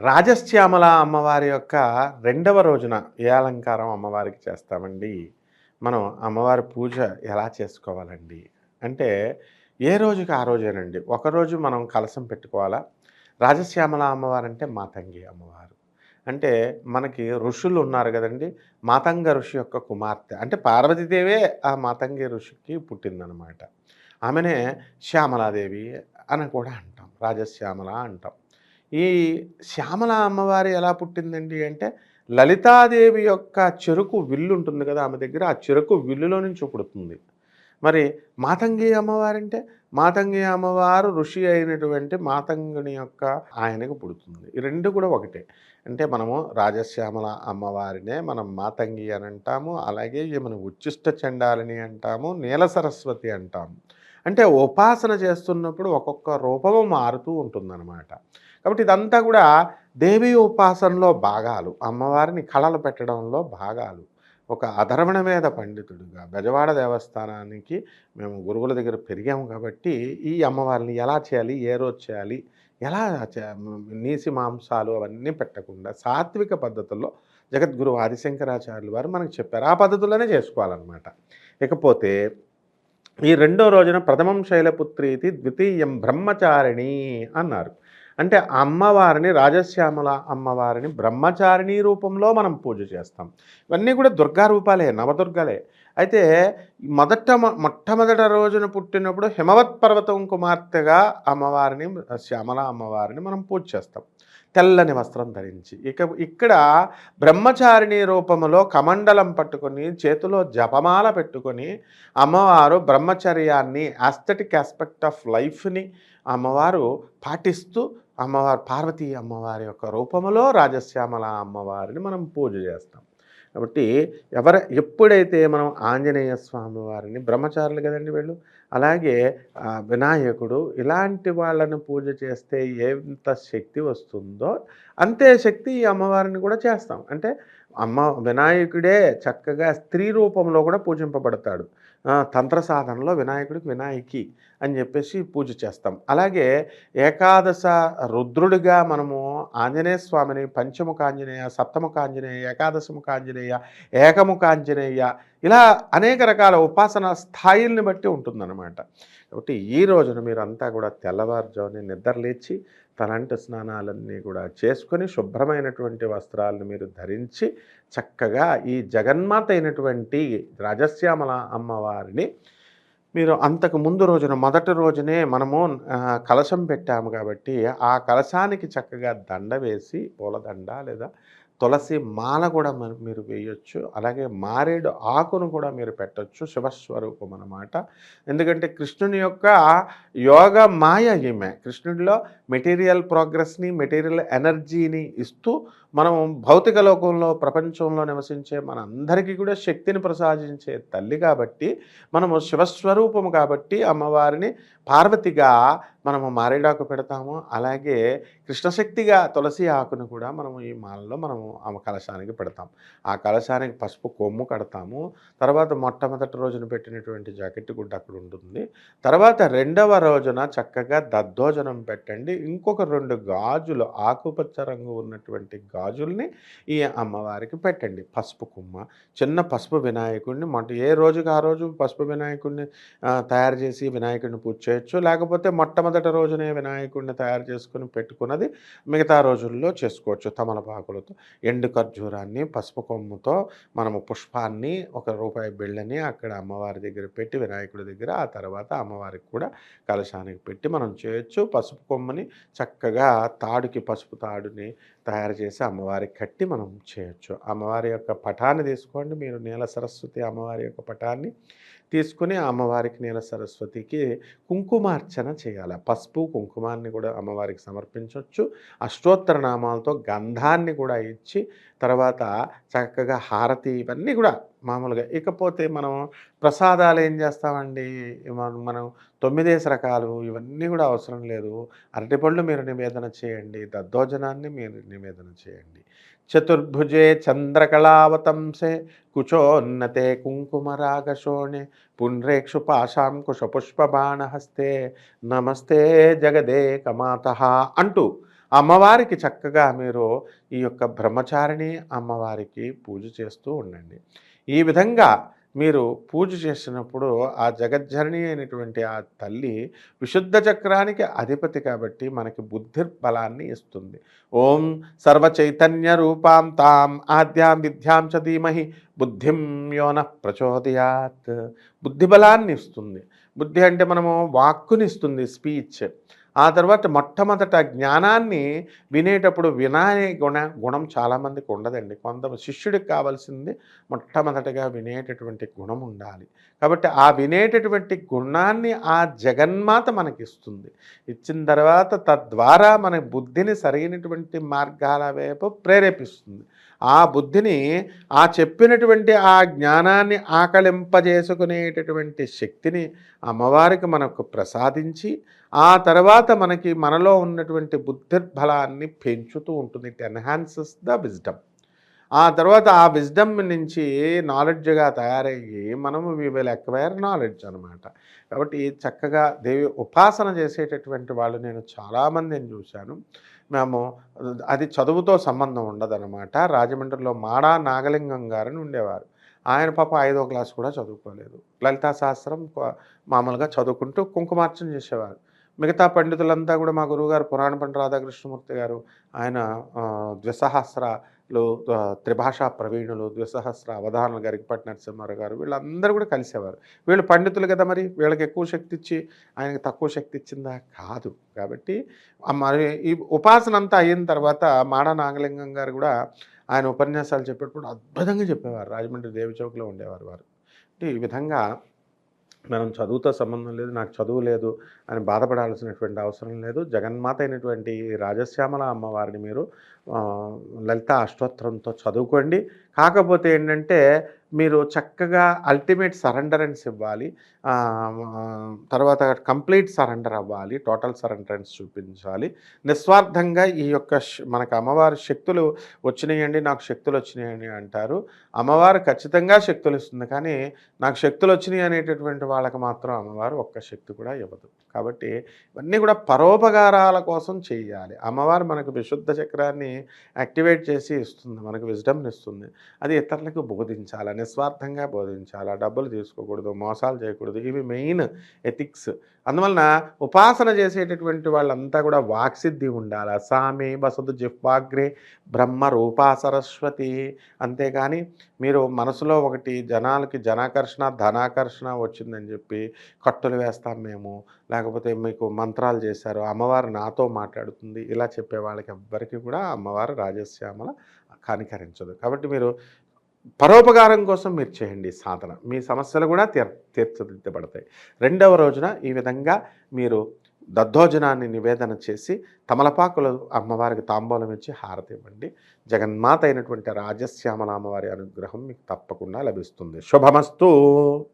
రాజశ్యామల అమ్మవారి యొక్క రెండవ రోజున ఏ అలంకారం అమ్మవారికి చేస్తామండి? మనం అమ్మవారి పూజ ఎలా చేసుకోవాలండి? అంటే ఏ రోజుకి ఆ రోజేనండి? ఒకరోజు మనం కలసం పెట్టుకోవాలా? రాజశ్యామల అమ్మవారు అంటే మాతంగి అమ్మవారు. అంటే మనకి ఋషులు ఉన్నారు కదండి? మాతంగ ఋషి యొక్క కుమార్తె. అంటే పార్వతీదేవే ఆ మాతంగి ఋషికి పుట్టిందనమాట. ఆమెనే శ్యామలాదేవి అని కూడా అంటాం. రాజశ్యామల అంటాం. ఈ శ్యామల అమ్మవారి ఎలా పుట్టిందండి అంటే లలితాదేవి యొక్క చెరుకు విల్లు ఉంటుంది కదా ఆమె దగ్గర ఆ చెరుకు విల్లులో నుంచి పుడుతుంది. మరి మాతంగి అమ్మవారంటే మాతంగి అమ్మవారు ఋషి అయినటువంటి మాతంగుని యొక్క ఆయనకు పుడుతుంది. ఈ రెండు కూడా ఒకటే. అంటే మనము రాజశ్యామల అమ్మవారినే మనం మాతంగి అని అంటాము అలాగే ఈమెను ఉచ్చిష్ట చండాలని అంటాము నీల సరస్వతి అంటాము. అంటే ఉపాసన చేస్తున్నప్పుడు ఒక్కొక్క రూపము మారుతూ ఉంటుందన్నమాట. కాబట్టి ఇదంతా కూడా దేవి ఉపాసనలో భాగాలు. అమ్మవారిని కళలు పెట్టడంలో భాగాలు. ఒక అధర్మణ మీద పండితుడుగా బెజవాడ దేవస్థానానికి మేము గురువుల దగ్గర పెరిగాము కాబట్టి ఈ అమ్మవారిని ఎలా చేయాలి ఏ రోజు చేయాలి ఎలా చే- నీసి మాంసాలు అవన్నీ పెట్టకుండా సాత్విక పద్ధతుల్లో జగద్గురు ఆదిశంకరాచార్యులు వారు మనకు చెప్పారు. ఆ పద్ధతుల్లోనే చేసుకోవాలన్నమాట. ఇకపోతే ఈ రెండో రోజున ప్రథమం శైలపుత్రి ఇది ద్వితీయం బ్రహ్మచారిణి అన్నారు. అంటే అమ్మవారిని రాజశ్యామల అమ్మవారిని బ్రహ్మచారిణి రూపంలో మనం పూజ చేస్తాం. ఇవన్నీ కూడా దుర్గా రూపాలే నవదుర్గలే. అయితే మొదట మొట్టమొదట రోజున పుట్టినప్పుడు హిమవత్ పర్వతం కుమార్తెగా అమ్మవారిని శ్యామల అమ్మవారిని మనం పూజ చేస్తాం. తెల్లని వస్త్రం ధరించి. ఇక ఇక్కడ బ్రహ్మచారిణి రూపములో కమండలం పట్టుకొని చేతిలో జపమాల పెట్టుకొని అమ్మవారు బ్రహ్మచర్యాన్ని ఆస్థెటిక్ ఆస్పెక్ట్ ఆఫ్ లైఫ్ని అమ్మవారు పాటిస్తూ అమ్మవారు పార్వతీ అమ్మవారి యొక్క రూపములో రాజశ్యామల అమ్మవారిని మనం పూజ చేస్తాం. కాబట్టి ఎవర ఎప్పుడైతే మనం ఆంజనేయ స్వామి వారిని బ్రహ్మచారులు కదండి వీళ్ళు? అలాగే వినాయకుడు ఇలాంటి వాళ్ళని పూజ చేస్తే ఎంత శక్తి వస్తుందో అంతే శక్తి ఈ అమ్మవారిని కూడా చేస్తాం. అంటే అమ్మ వినాయకుడే చక్కగా స్త్రీ రూపంలో కూడా పూజింపబడతాడు. తంత్ర సాధనలో వినాయకుడికి వినాయకి అని చెప్పేసి పూజ చేస్తాం. అలాగే ఏకాదశ రుద్రుడిగా మనము ఆంజనేయ స్వామిని పంచముఖ ఆంజనేయ సప్తముఖ ఆంజనేయ ఏకాదశముఖ ఆంజనేయ ఏకముఖ ఆంజనేయ ఇలా అనేక రకాల ఉపాసన స్థాయిల్ని బట్టి ఉంటుందన్నమాట. కాబట్టి ఈ రోజున మీరంతా కూడా తెల్లవారుజామున నిద్రలేచి తలంటి స్నానాలన్నీ కూడా చేసుకొని శుభ్రమైనటువంటి వస్త్రాలను మీరు ధరించి చక్కగా ఈ జగన్మాత అయినటువంటి రాజశ్యామల అమ్మవారిని మీరు అంతకు ముందు రోజున మొదటి రోజునే మనము కలశం పెట్టాము కాబట్టి ఆ కలశానికి చక్కగా దండ వేసి పూలదండ లేదా తులసి మాల కూడా మీరు వేయొచ్చు. అలాగే మారేడు ఆకును కూడా మీరు పెట్టొచ్చు. శివస్వరూపం అన్నమాట. ఎందుకంటే కృష్ణుని యొక్క యోగ మాయ ఈమె. కృష్ణుడిలో మెటీరియల్ ప్రోగ్రెస్ని మెటీరియల్ ఎనర్జీని ఇస్తూ మనం భౌతిక లోకంలో ప్రపంచంలో నివసించే మన అందరికీ కూడా శక్తిని ప్రసాదించే తల్లి కాబట్టి మనము శివస్వరూపము కాబట్టి అమ్మవారిని పార్వతిగా మనము మారేడాకు పెడతాము. అలాగే కృష్ణశక్తిగా తులసి ఆకును కూడా మనము ఈ మాలలో మనము ఆ కలశానికి పెడతాం. ఆ కలశానికి పసుపు కొమ్ము కడతాము. తర్వాత మొట్టమొదటి రోజున పెట్టినటువంటి జాకెట్ గుడ్డ అక్కడ ఉంటుంది. తర్వాత రెండవ రోజున చక్కగా దద్దోజనం పెట్టండి. ఇంకొక రెండు గాజులు ఆకుపచ్చ రంగు ఉన్నటువంటి గాజుల్ని ఈ అమ్మవారికి పెట్టండి. పసుపు కుమ్మ చిన్న పసుపు వినాయకుడిని మొట్ట ఏ రోజుకి ఆ రోజు పసుపు వినాయకుడిని తయారు చేసి వినాయకుడిని పూజ చేయొచ్చు? లేకపోతే మొట్టమొదటి రోజునే వినాయకుడిని తయారు చేసుకుని పెట్టుకున్నది మిగతా రోజుల్లో చేసుకోవచ్చు తమలపాకులతో. ఎండు ఖర్జూరాన్ని పసుపు కొమ్ముతో మనము పుష్పాన్ని ఒక రూపాయి బిళ్ళని అక్కడ అమ్మవారి దగ్గర పెట్టి వినాయకుడి దగ్గర ఆ తర్వాత అమ్మవారికి కూడా కలశానికి పెట్టి మనం చేయొచ్చు. పసుపు కొమ్మని చక్కగా తాడుకి పసుపు తాడుని తయారు చేసి అమ్మవారికి కట్టి మనం చేయొచ్చు. అమ్మవారి యొక్క పటాన్ని తీసుకోండి. మీరు నీల సరస్వతి అమ్మవారి యొక్క పటాన్ని తీసుకుని అమ్మవారికి నీల సరస్వతికి కుంకుమార్చన చేయాలి. పసుపు కుంకుమాన్ని కూడా అమ్మవారికి సమర్పించవచ్చు అష్టోత్తర నామాలతో గంధాన్ని కూడా ఇచ్చి తర్వాత చక్కగా హారతి ఇవన్నీ కూడా మామూలుగా. ఇకపోతే మనం ప్రసాదాలు ఏం చేస్తామండి? మనం తొమ్మిదేసి రకాలు ఇవన్నీ కూడా అవసరం లేదు. అరటిపళ్ళు మీరు నివేదన చేయండి. దద్దోజనాన్ని మీరు నివేదన చేయండి. చతుర్భుజే చంద్రకళావతంసే కుచోన్నతే కుంకుమరాగశోణే పుండ్రేక్షు పాశాం కుశపుష్పబాణహస్తే నమస్తే జగదే కమాత అంటూ అమ్మవారికి చక్కగా మీరు ఈ యొక్క బ్రహ్మచారిణి అమ్మవారికి పూజ చేస్తూ ఉండండి. ఈ విధంగా మీరు పూజ చేసినప్పుడు ఆ జగజ్జరణి అయినటువంటి ఆ తల్లి విశుద్ధ చక్రానికి అధిపతి కాబట్టి మనకి బుద్ధిర్బలాన్ని ఇస్తుంది. ఓం సర్వ చైతన్య రూపాం తాం ఆద్యాం విద్యాం చ ధీమహి బుద్ధిం యోన ప్రచోదయాత్. బుద్ధి బలాన్ని ఇస్తుంది. బుద్ధి అంటే మనము వాక్కునిస్తుంది స్పీచ్. ఆ తర్వాత మొట్టమొదట జ్ఞానాన్ని వినేటప్పుడు వినాయ గుణ గుణం చాలామందికి ఉండదండి. కొంత శిష్యుడికి కావాల్సింది మొట్టమొదటిగా వినేటటువంటి గుణం ఉండాలి. కాబట్టి ఆ వినేటటువంటి గుణాన్ని ఆ జగన్మాత మనకిస్తుంది. ఇచ్చిన తర్వాత తద్వారా మన బుద్ధిని సరైనటువంటి మార్గాల వైపు ప్రేరేపిస్తుంది. ఆ బుద్ధిని ఆ చెప్పినటువంటి ఆ జ్ఞానాన్ని ఆకలింపజేసుకునేటటువంటి శక్తిని అమ్మవారికి మనకు ప్రసాదించి ఆ తర్వాత మనకి మనలో ఉన్నటువంటి బుద్ధిర్బలాన్ని పెంచుతూ ఉంటుంది. ఇట్ ఎన్హాన్సెస్ ద విజ్డమ్ ఆ తర్వాత ఆ విజ్డమ్ నుంచి నాలెడ్జ్గా తయారయ్యి మనము వి విల్ ఎక్వైర్ నాలెడ్జ్ అనమాట కాబట్టి చక్కగా దేవి ఉపాసన చేసేటటువంటి వాళ్ళు నేను చాలామందిని చూశాను. మేము అది చదువుతో సంబంధం ఉండదన్నమాట. రాజమండ్రిలో మాడా నాగలింగం గారని ఉండేవారు. ఆయన పాప ఐదో క్లాస్ కూడా చదువుకోలేదు. లలితా శాస్త్రం మామూలుగా చదువుకుంటూ కుంకుమార్చన చేసేవారు. మిగతా పండితులంతా కూడా మా గురువుగారు పురాణ పండిత రాధాకృష్ణమూర్తి గారు ఆయన ద్విసహస్రలు త్రిభాషా ప్రవీణులు ద్విసహస్ర అవధానులు గరికపట్టి నరసింహారావు గారు వీళ్ళందరూ కూడా కలిసేవారు. వీళ్ళు పండితులు కదా మరి వీళ్ళకి ఎక్కువ శక్తి ఇచ్చి ఆయనకి తక్కువ శక్తి ఇచ్చిందా కాదు. కాబట్టి మరి ఈ ఉపాసన అంతా అయిన తర్వాత మాడ నాగలింగం గారు కూడా ఆయన ఉపన్యాసాలు చెప్పేటప్పుడు అద్భుతంగా చెప్పేవారు. రాజమండ్రి దేవి చౌక్లో ఉండేవారు వారు. అంటే ఈ విధంగా మనం చదువుతో సంబంధం లేదు నాకు చదువు లేదు అని బాధపడాల్సినటువంటి అవసరం లేదు. జగన్మాత అయినటువంటి రాజశ్యామల అమ్మవారిని మీరు లలిత అష్టోత్తరంతో చదువుకోండి. కాకపోతే ఏంటంటే మీరు చక్కగా అల్టిమేట్ సరెండరెన్స్ ఇవ్వాలి. తర్వాత కంప్లీట్ సరెండర్ అవ్వాలి. టోటల్ సరెండరెన్స్ చూపించాలి. నిస్వార్థంగా ఈ యొక్క మనకు అమ్మవారి శక్తులు వచ్చినాయండి నాకు శక్తులు వచ్చినాయండి అంటారు. అమ్మవారు ఖచ్చితంగా శక్తులు ఇస్తుంది. కానీ నాకు శక్తులు వచ్చినాయి అనేటటువంటి వాళ్ళకి మాత్రం అమ్మవారు ఒక్క శక్తి కూడా ఇవ్వదు. కాబట్టి ఇవన్నీ కూడా పరోపకారాల కోసం చేయాలి. అమ్మవారు మనకు విశుద్ధ చక్రాన్ని యాక్టివేట్ చేసి ఇస్తుంది మనకు విజ్డమ్ని ఇస్తుంది. అది ఇతరులకు బోధించాలి నిస్వార్థంగా బోధించాలి. డబ్బులు తీసుకోకూడదు మోసాలు చేయకూడదు. ఇవి మెయిన్ ఎథిక్స్. అందువలన ఉపాసన చేసేటటువంటి వాళ్ళంతా కూడా వాక్సిద్ధి ఉండాలి. సామి వసదు జిహ్వాగ్రే బ్రహ్మ రూపా సరస్వతి. అంతేగాని మీరు మనసులో ఒకటి జనాలకి జనాకర్షణ ధనాకర్షణ వచ్చిందని చెప్పి కట్టులు వేస్తాం మేము. లేకపోతే మీకు మంత్రాలు చేశారు అమ్మవారు నాతో మాట్లాడుతుంది ఇలా చెప్పే వాళ్ళకి ఎవ్వరికీ కూడా అమ్మవారు రాజశ్యామల కనికరించదు. కాబట్టి మీరు పరోపకారం కోసం మీరు చేయండి సాధన. మీ సమస్యలు కూడా తీర్ తీర్చిదిద్దబడతాయి. రెండవ రోజున ఈ విధంగా మీరు దద్దోజనాన్ని నివేదన చేసి తమలపాకులు అమ్మవారికి తాంబూలం ఇచ్చి హారతి ఇవ్వండి. జగన్మాత అయినటువంటి రాజశ్యామల అమ్మవారి అనుగ్రహం మీకు తప్పకుండా లభిస్తుంది. శుభమస్తు!